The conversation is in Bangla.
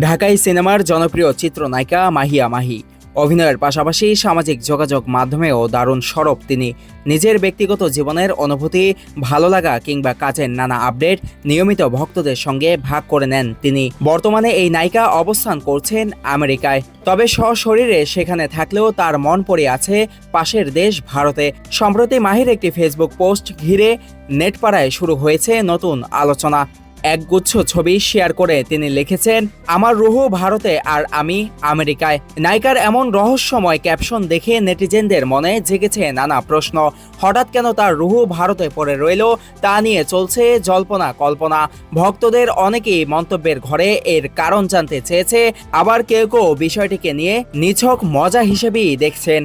ঢাকাই সিনেমার জনপ্রিয় চিত্রনায়িকা মাহিয়া মাহি। অভিনয়ের পাশাপাশি সামাজিক যোগাযোগ মাধ্যমেও দারুণ সরব তিনি। নিজের ব্যক্তিগত জীবনের অনুভূতি, ভালো লাগা কিংবা কাজের নানা আপডেট নিয়মিত ভক্তদের সঙ্গে ভাগ করে নেন তিনি। বর্তমানে এই নায়িকা অবস্থান করছেন আমেরিকায়। তবে সশরীরে সেখানে থাকলেও তার মন পড়ে আছে পাশের দেশ ভারতে। সম্প্রতি মাহির একটি ফেসবুক পোস্ট ঘিরে নেটপাড়ায় শুরু হয়েছে নতুন আলোচনা। একগুচ্ছ ছবি শেয়ার করে তিনি লিখেছেন, আমার রুহু ভারতে আর আমি আমেরিকায়। নায়িকার এমন রহস্যময় ক্যাপশন দেখে নেটিজেনদের মনে জেগেছে নানা প্রশ্ন। হঠাৎ কেন তার রুহু ভারতে পড়ে রইল, তা নিয়ে চলছে জল্পনা কল্পনা। ভক্তদের অনেকেই মন্তব্যের ঘরে এর কারণ জানতে চেয়েছে, আবার কেউ কেউ বিষয়টিকে নিয়ে নিছক মজা হিসেবেই দেখছেন।